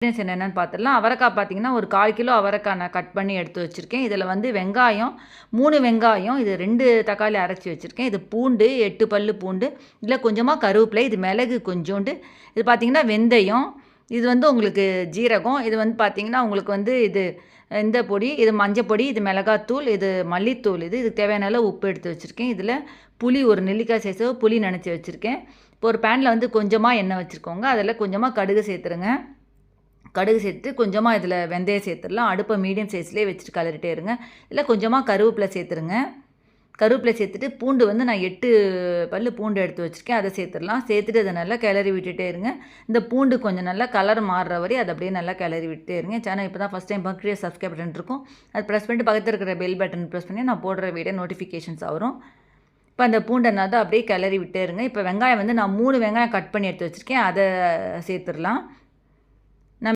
Ingredients என்னென்னு பார்த்துடலாம். அவரைக்காய் பார்த்தீங்கன்னா ஒரு கால் கிலோ அவரைக்காய் நான் கட் பண்ணி எடுத்து வச்சுருக்கேன். இதில் வந்து வெங்காயம் மூணு வெங்காயம் இது ரெண்டு தக்காளி அரைச்சி வச்சுருக்கேன். இது பூண்டு எட்டு பல்லு பூண்டு இதில் கொஞ்சமாக கருவேப்பிலை இது மிளகு கொஞ்சோண்டு. இது பார்த்தீங்கன்னா வெந்தயம் இது வந்து உங்களுக்கு ஜீரகம் இது வந்து பார்த்தீங்கன்னா உங்களுக்கு வந்து இது இந்த பொடி இது மஞ்சள் பொடி இது மிளகாத்தூள் இது மல்லித்தூள் இது இதுக்கு தேவையான அளவு உப்பு எடுத்து வச்சுருக்கேன். இதில் புளி ஒரு நெல்லிக்காய் சைஸோ புளி நினச்சி வச்சுருக்கேன். இப்போ ஒரு பேனில் வந்து கொஞ்சமாக எண்ணெய் வச்சுருக்கோங்க. அதில் கொஞ்சமாக கடுகு சேர்த்துருங்க. கடுகு சேர்த்து கொஞ்சமாக இதில் வெந்தயம் சேர்த்துடலாம். அடுப்பை மீடியம் சைஸ்லேயே வச்சுட்டு கலரிட்டே இருங்க. இல்லை கொஞ்சமாக கருவேப்பிலை சேர்த்துருங்க. கருவேப்பிலை சேர்த்துட்டு பூண்டு வந்து நான் எட்டு பல் பூண்டு எடுத்து வச்சுருக்கேன். அதை சேர்த்துடலாம். சேர்த்துட்டு அதை நல்லா கிளறி விட்டுட்டே இருங்க. இந்த பூண்டு கொஞ்சம் நல்லா கலர் மாறுற வரை அதை அப்படியே நல்லா கிளறி விட்டுட்டே இருங்க. சேனல் இப்போ தான் ஃபஸ்ட் டைம் பக்ரியா சப்ஸ்கிரைப் பட்டன் இருக்கும். அது ப்ரெஸ் பண்ணிட்டு பக்கத்தில் இருக்கிற பெல் பட்டன் ப்ரெஸ் பண்ணி நான் போடுற வீடியோ நோட்டிஃபிகேஷன்ஸ் வரும். இப்போ அந்த பூண்டை நான் தான் அப்படியே கிளறி விட்டே இருங்க. இப்போ வெங்காயம் வந்து நான் மூணு வெங்காயம் கட் பண்ணி எடுத்து வச்சுருக்கேன். அதை சேர்த்துடலாம்.